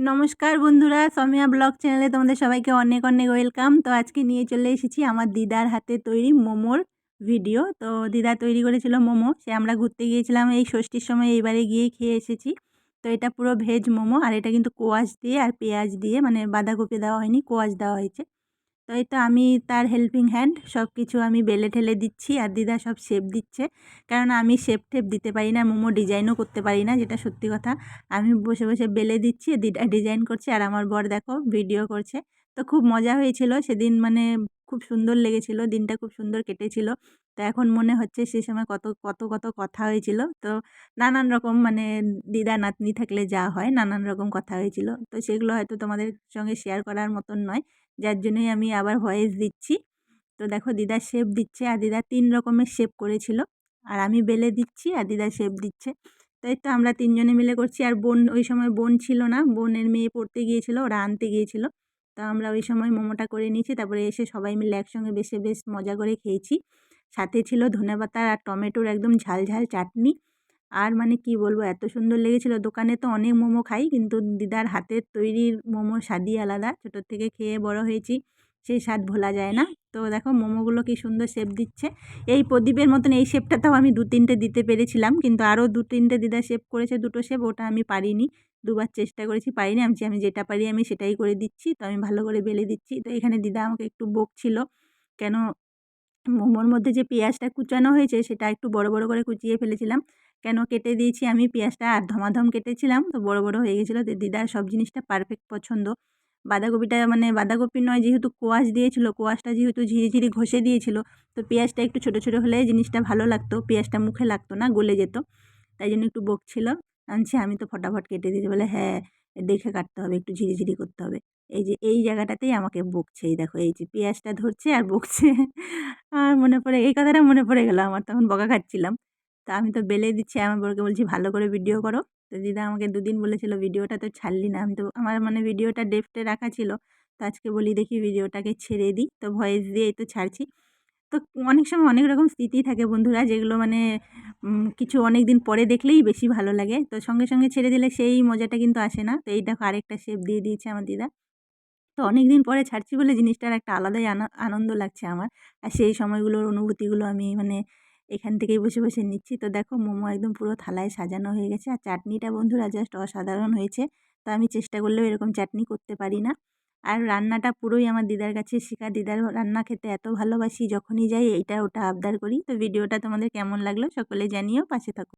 নমস্কার বন্ধুরা, সমিয়া ব্লগ চ্যানেলে তোমাদের সবাইকে অনেক অনেক ওয়েলকাম। তো আজকে নিয়ে চলে এসেছি আমার দিদার হাতে তৈরি মোমোর ভিডিও। তো দিদা তৈরি করেছিল মোমো, সে আমরা ঘুরতে গিয়েছিলাম এই ষষ্ঠীর সময় এইবারে গিয়ে খেয়ে এসেছি। তো এটা পুরো ভেজ মোমো, আর এটা কিন্তু কোয়াশ দিয়ে আর পেঁয়াজ দিয়ে মানে বাঁধাকপি দেওয়া হয়নি, কোয়াশ দেওয়া হয়েছে। তো এই তো আমি তার হেল্পিং হ্যান্ড সব কিছু আমি বেলে ঠেলে দিচ্ছি আর দিদা সব শেপ দিচ্ছে। কারণ আমি শেপ টেপ দিতে পারি না, মোমো ডিজাইনও করতে পারি না, যেটা সত্যি কথা। আমি বসে বসে বেলে দিচ্ছি, দিদা ডিজাইন করছে আর আমার বর দেখো ভিডিও করছে। তো খুব মজা হয়েছিল, সেদিন মানে খুব সুন্দর লেগেছিল, দিনটা খুব সুন্দর কেটেছিল। তো এখন মনে হচ্ছে সে সময় কত কত কত কথা হয়েছিল। তো নানান রকম মানে দিদা, নাতনি থাকলে যা হয়, নানান রকম কথা হয়েছিল। তো সেগুলো হয়তো তোমাদের সঙ্গে শেয়ার করার মতন নয়। যার জন্যই আমি আবার ভয়েস দিচ্ছি। তো দেখো দিদা শেপ দিচ্ছে আর দিদা তিন রকমের শেপ করেছিল। আর আমি বেলে দিচ্ছি আর দিদা শেপ দিচ্ছে। তাই তো আমরা তিনজনে মিলে করছি। আর বোন, ওই সময় বোন ছিল না, বোনের মেয়ে পড়তে গিয়েছিল, ওরা আনতে গিয়েছিল। তা আমরা ওই সময় মোমোটা করে নিয়েছি। তারপরে এসে সবাই মিলে একসঙ্গে বেশে বেশ মজা করে খেয়েছি। সাথে ছিল ধনেপাতা আর টমেটোর একদম ঝাল ঝাল চাটনি। আর মানে কি বলব, এত সুন্দর লেগেছিলো। দোকানে তো অনেক মোমো খাই, কিন্তু দিদার হাতের তৈরির মোমো স্বাদই আলাদা। ছোটোর থেকে খেয়ে বড় হয়েছি, সেই স্বাদ ভোলা যায় না। তো দেখো মোমোগুলো কি সুন্দর শেপ দিচ্ছে। এই প্রদীপের মতন এই শেপটাতেও আমি দু তিনটে দিতে পেরেছিলাম, কিন্তু আরও দু তিনটে দিদা শেপ করেছে দুটো শেপ ওটা আমি পারিনি। দুবার চেষ্টা করেছি, পারিনি। আমি আমি যেটা পারি আমি সেটাই করে দিচ্ছি, তো আমি ভালো করে বেলে দিচ্ছি। তো এখানে দিদা আমাকে একটু বকছিল, কেন মোমোর মধ্যে যে পেঁয়াজটা কুচানো হয়েছে সেটা একটু বড় বড় করে কুচিয়ে ফেলেছিলাম। কেন কেটে দিয়েছি? আমি পেঁয়াজটা আর ধমাধম কেটেছিলাম। তো বড় বড় হয়ে গেছিল। দিদার সব জিনিসটা পারফেক্ট পছন্দ। বাঁধাকপিটা মানে বাঁধাকপি নয়, যেহেতু কোয়াশ দিয়েছিল, কোয়াশটা যেহেতু ঝিরিঝিরি ঘষে দিয়েছিল, তো পেঁয়াজটা একটু ছোটো ছোটো হলে জিনিসটা ভালো লাগতো। পেঁয়াজটা মুখে লাগতো না, গলে যেত। তাই জন্য একটু বকছিল। আনছি, আমি তো ফটাফট কেটে দিয়েছি। বলে হ্যাঁ দেখে কাটতে হবে, একটু ঝিরিঝিরি করতে হবে। এই যে, এই জায়গাটাতেই আমাকে বকছে। এই দেখো, এই যে, পেঁয়াজটা ধরছে আর বকছে। আর মনে পড়ে, এই কথাটা মনে পড়ে গেলো। আমার তখন বকা খাচ্ছিলাম। তা আমি তো বেলে দিচ্ছি। আমার বরকে বলছি, ভালো করে ভিডিও করো। তো দিদা আমাকে দুদিন বলেছিল, ভিডিওটা তো ছাড়লি না। আমি তো, আমার মানে ভিডিওটা ডেফটে রাখা ছিল। তো আজকে বলি, দেখি ভিডিওটাকে ছেড়ে দিই। তো ভয়েস দিয়েই তো ছাড়ছি। তো অনেক সময় অনেক রকম স্মৃতি থাকে বন্ধুরা, যেগুলো মানে কিছু অনেক দিন পরে দেখলেই বেশি ভালো লাগে। তো সঙ্গে সঙ্গে ছেড়ে দিলে সেই মজাটা কিন্তু আসে না। তো এই দেখো, আরেকটা শেপ দিয়ে দিয়েছে আমার দিদা। তো অনেক দিন পরে ছাড়ছি বলে জিনিসটার একটা আলাদাই আনন্দ লাগছে আমার। আর সেই সময়গুলোর অনুভূতিগুলো আমি মানে এখান থেকেই বসে বসে নিচ্ছি। তো দেখো মোমো একদম পুরো থালায় সাজানো হয়ে গেছে। আর চাটনিটা বন্ধুরা জাস্ট অসাধারণ হয়েছে। তো আমি চেষ্টা করলেও এরকম চাটনি করতে পারি না। আর রান্নাটা পুরোই আমার দিদার কাছে শেখা। দিদার রান্না খেতে এত ভালোবাসি, যখনই যাই এইটা ওটা আবদার করি। তো ভিডিওটা তোমাদের কেমন লাগল সকলে জানিও। পাশে থাকো।